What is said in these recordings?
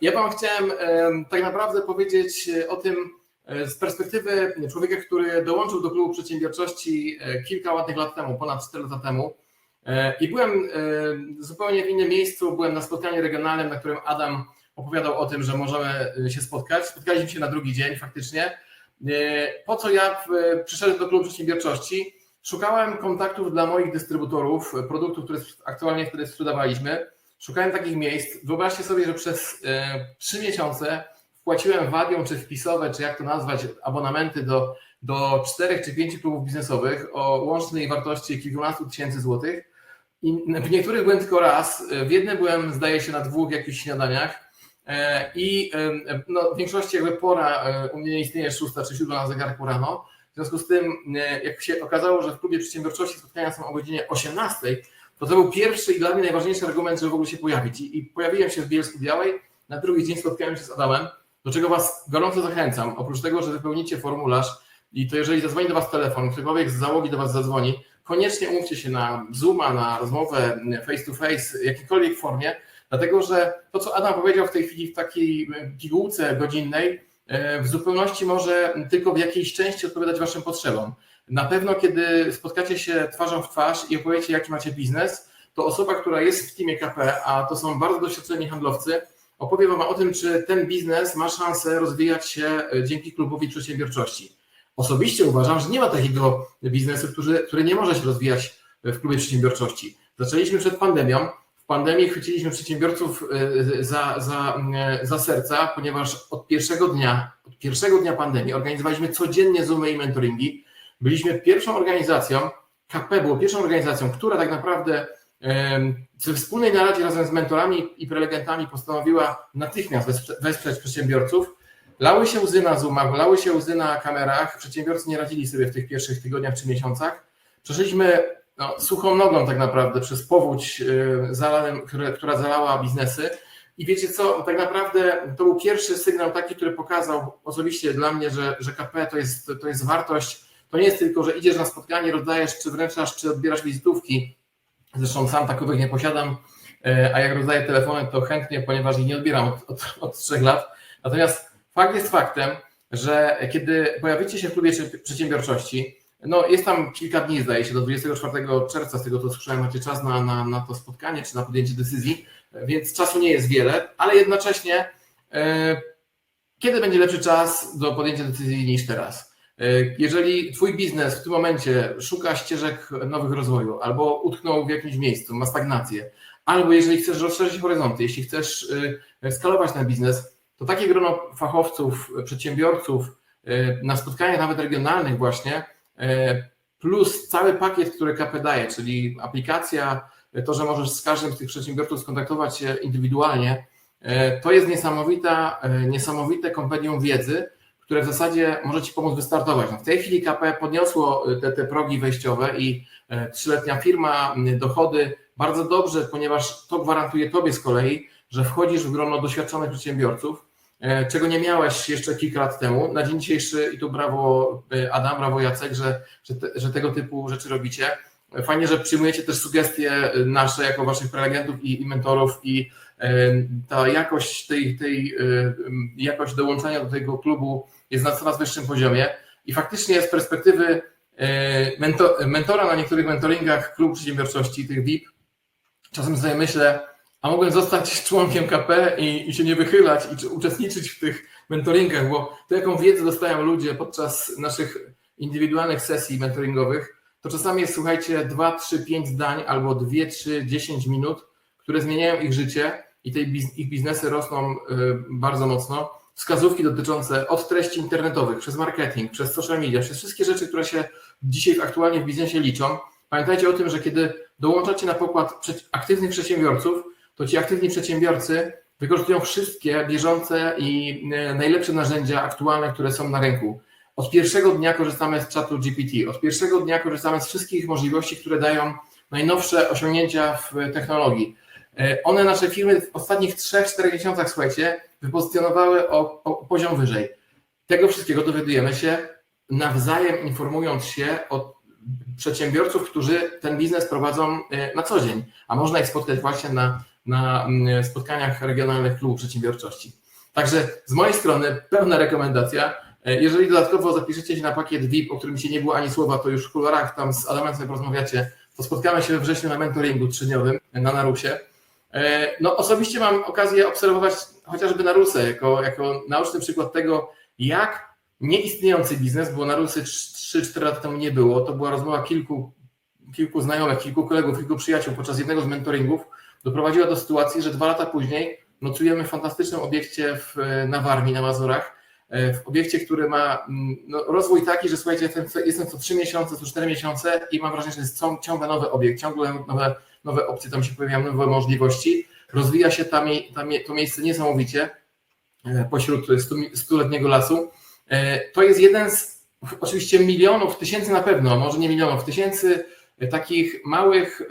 Ja Wam chciałem e, tak naprawdę powiedzieć o tym e, z perspektywy człowieka, który dołączył do klubu przedsiębiorczości e, kilka ładnych lat temu, ponad 4 lata temu. E, I byłem e, zupełnie w innym miejscu, byłem na spotkaniu regionalnym, na którym Adam opowiadał o tym, że możemy e, się spotkać. Spotkaliśmy się na drugi dzień faktycznie. E, Po co ja przyszedłem do klubu przedsiębiorczości? Szukałem kontaktów dla moich dystrybutorów e, produktów, które aktualnie wtedy sprzedawaliśmy. Szukałem takich miejsc. Wyobraźcie sobie, że przez e, trzy miesiące wpłaciłem wadią, czy wpisowe, czy jak to nazwać, abonamenty do, do czterech czy pięciu klubów biznesowych o łącznej wartości kilkunastu tysięcy złotych. I w niektórych byłem tylko raz, w jednym byłem, zdaje się, na dwóch jakichś śniadaniach. E, I e, no, w większości jakby pora, u mnie nie istnieje szósta czy siódma na zegarku rano. W związku z tym, jak się okazało, że w klubie przedsiębiorczości spotkania są o godzinie 18, to to był pierwszy i dla mnie najważniejszy argument, żeby w ogóle się pojawić. I, i pojawiłem się w Bielsku Białej, na drugi dzień spotkałem się z Adamem, do czego Was gorąco zachęcam. Oprócz tego, że wypełnicie formularz i to jeżeli zadzwoni do Was telefon, ktokolwiek z załogi do Was zadzwoni, koniecznie umówcie się na Zooma, na rozmowę face to face, jakiejkolwiek formie, dlatego że to, co Adam powiedział w tej chwili w takiej pigułce godzinnej, e, w zupełności może tylko w jakiejś części odpowiadać Waszym potrzebom. Na pewno, kiedy spotkacie się twarzą w twarz i opowiecie, jaki macie biznes, to osoba, która jest w teamie KP, a to są bardzo doświadczeni handlowcy, opowie Wam o tym, czy ten biznes ma szansę rozwijać się e, dzięki klubowi przedsiębiorczości. Osobiście uważam, że nie ma takiego biznesu, który, który nie może się rozwijać w klubie przedsiębiorczości. Zaczęliśmy przed pandemią. W pandemii chwyciliśmy przedsiębiorców e, za, za, e, za serca, ponieważ od pierwszego dnia, od pierwszego dnia pandemii organizowaliśmy codziennie Zoomy i mentoringi. Byliśmy pierwszą organizacją, KP było pierwszą organizacją, która tak naprawdę we wspólnej naradzie razem z mentorami i prelegentami postanowiła natychmiast wesprze- wesprzeć przedsiębiorców. Lały się łzy na Zoomach, lały się łzy na kamerach. Przedsiębiorcy nie radzili sobie w tych pierwszych tygodniach czy miesiącach. Przeszliśmy no, suchą nogą tak naprawdę przez powódź, które, która zalała biznesy. I wiecie co, tak naprawdę to był pierwszy sygnał taki, który pokazał osobiście dla mnie, że, że KP to jest, to jest wartość. To nie jest tylko, że idziesz na spotkanie, rozdajesz, czy wręczasz, czy odbierasz wizytówki. Zresztą sam takowych nie posiadam, e, a jak rozdaję telefony, to chętnie, ponieważ ich nie odbieram od, od, od trzech lat. Natomiast fakt jest faktem, że kiedy pojawicie się w klubie przedsiębiorczości, no jest tam kilka dni, zdaje się, do 24 czerwca, z tego co słyszałem, macie czas na, na, na to spotkanie czy na podjęcie decyzji, więc czasu nie jest wiele, ale jednocześnie e, kiedy będzie lepszy czas do podjęcia decyzji niż teraz? E, Jeżeli Twój biznes w tym momencie szuka ścieżek nowych rozwoju, albo utknął w jakimś miejscu, ma stagnację, albo jeżeli chcesz rozszerzyć horyzonty, jeśli chcesz e, skalować ten biznes, to takie grono fachowców, przedsiębiorców e, na spotkaniach nawet regionalnych właśnie, plus cały pakiet, który KP daje, czyli aplikacja, to, że możesz z każdym z tych przedsiębiorców skontaktować się indywidualnie, to jest niesamowita, niesamowite kompendium wiedzy, które w zasadzie może Ci pomóc wystartować. No w tej chwili KP podniosło e, te, te progi wejściowe i e, trzyletnia firma, m, dochody bardzo dobrze, ponieważ to gwarantuje Tobie z kolei, że wchodzisz w grono doświadczonych przedsiębiorców, czego nie miałeś jeszcze kilka lat temu. Na dzień dzisiejszy, i tu brawo Adam, brawo Jacek, że, że, te, że tego typu rzeczy robicie. Fajnie, że przyjmujecie też sugestie nasze jako Waszych prelegentów i, i mentorów i ta jakość tej, tej e, m, jakość dołączenia do tego klubu jest na coraz wyższym poziomie i faktycznie z perspektywy mento, mentora na niektórych mentoringach klubu przedsiębiorczości, tych VIP, czasem sobie myślę, a mogłem zostać członkiem KP i, i się nie wychylać i czy uczestniczyć w tych mentoringach, bo to jaką wiedzę dostają ludzie podczas naszych indywidualnych sesji mentoringowych, to czasami jest, słuchajcie, 2, 3, 5 zdań albo 2, 3, 10 minut, które zmieniają ich życie i te ich biznesy rosną y, bardzo mocno. Wskazówki dotyczące od treści internetowych, przez marketing, przez social media, przez wszystkie rzeczy, które się dzisiaj aktualnie w biznesie liczą. Pamiętajcie o tym, że kiedy dołączacie na pokład aktywnych przedsiębiorców, to ci aktywni przedsiębiorcy wykorzystują wszystkie bieżące i y, najlepsze narzędzia aktualne, które są na rynku. Od pierwszego dnia korzystamy z czatu GPT, od pierwszego dnia korzystamy z wszystkich możliwości, które dają najnowsze osiągnięcia w technologii. E, One nasze firmy w ostatnich 3-4 miesiącach, słuchajcie, wypozycjonowały o, o poziom wyżej. Tego wszystkiego dowiadujemy się nawzajem informując się od przedsiębiorców, którzy ten biznes prowadzą e, na co dzień, a można ich spotkać właśnie na, na spotkaniach regionalnych klubu przedsiębiorczości. Także z mojej strony pełna rekomendacja. E, Jeżeli dodatkowo zapiszecie się na pakiet VIP, o którym się nie było ani słowa, to już w kolorach tam z Adamem sobie porozmawiacie, to spotkamy się we wrześniu na mentoringu trzydniowym na Narusie. E, No, osobiście mam okazję obserwować chociażby Narusę jako, jako naoczny przykład tego, jak nieistniejący biznes, bo Narusy 3-4 lata temu nie było, to była rozmowa kilku, kilku znajomych, kilku kolegów, kilku przyjaciół podczas jednego z mentoringów, doprowadziła do sytuacji, że dwa lata później nocujemy w fantastycznym obiekcie w, na Warmii, na Mazurach, e, w obiekcie, który ma mm, no, rozwój taki, że słuchajcie, jestem, co- jestem co 3 miesiące, co 4 miesiące i mam wrażenie, że jest cią- ciągle nowy obiekt, ciągle nowe, nowe opcje, tam się pojawiają nowe możliwości. Rozwija się tam, tam to miejsce niesamowicie e, pośród stu- stuletniego lasu. E, To jest jeden z oczywiście milionów, tysięcy na pewno, może nie milionów, tysięcy e, takich małych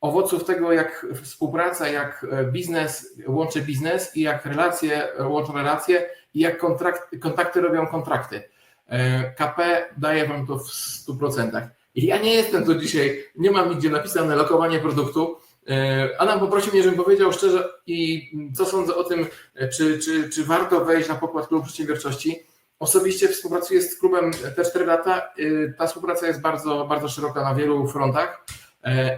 owoców tego, jak współpraca, jak e, biznes łączy biznes i jak relacje łączą relacje i jak kontrakt, kontakty robią kontrakty. E, KP daje Wam to w 100%. I ja nie jestem tu dzisiaj, nie mam nigdzie napisane lokowanie produktu. E, Adam poprosił mnie, żebym powiedział szczerze i co sądzę o tym, e, czy, czy, czy warto wejść na pokład klubu przedsiębiorczości. Osobiście współpracuję z klubem te 4 lata. Ta współpraca jest bardzo, bardzo szeroka na wielu frontach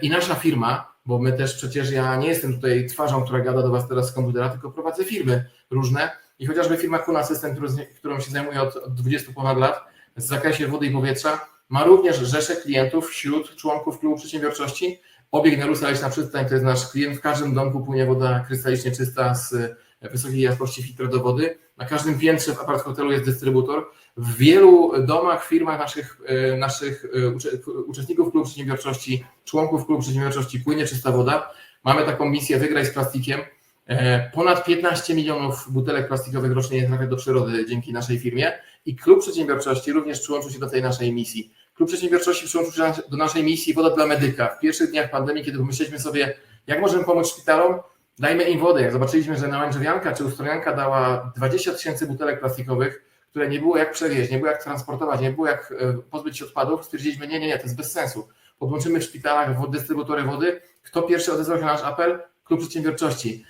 i nasza firma, bo my też przecież ja nie jestem tutaj twarzą, która gada do Was teraz z komputera, tylko prowadzę firmy różne i chociażby firma Kuna System, którą się zajmuję od, od 20 ponad lat w zakresie wody i powietrza, ma również rzeszę klientów wśród członków klubu przedsiębiorczości. Obieg Narusa Leśna Przystań to jest nasz klient. W każdym domku płynie woda krystalicznie czysta z e, wysokiej jakości filtr do wody. Na każdym piętrze w apart hotelu jest dystrybutor. W wielu domach, firmach naszych, e, naszych e, ucze- uczestników klubu przedsiębiorczości, członków klubu przedsiębiorczości płynie czysta woda. Mamy taką misję Wygraj z plastikiem. E, Ponad 15 milionów butelek plastikowych rocznie nie trafia do przyrody dzięki naszej firmie i klub przedsiębiorczości również przyłączył się do tej naszej misji. Klub przedsiębiorczości przyłączył się do naszej misji Woda dla Medyka. W pierwszych dniach pandemii, kiedy pomyśleliśmy sobie, jak możemy pomóc szpitalom, dajmy im wodę. Jak zobaczyliśmy, że Nałęczowianka czy Ustrojanka dała 20 tysięcy butelek plastikowych, które nie było jak przewieźć, nie było jak transportować, nie było jak e, pozbyć się odpadów, stwierdziliśmy, nie, nie, nie, to jest bez sensu. Podłączymy w szpitalach dystrybutory wody. Kto pierwszy odezwał się na nasz apel? Klub Przedsiębiorczości.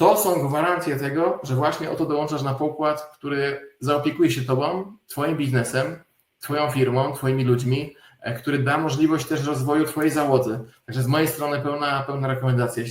To są gwarancje tego, że właśnie oto dołączasz na pokład, który zaopiekuje się Tobą, Twoim biznesem, Twoją firmą, Twoimi ludźmi, e, który da możliwość też rozwoju Twojej załodze. Także z mojej strony pełna, pełna rekomendacja.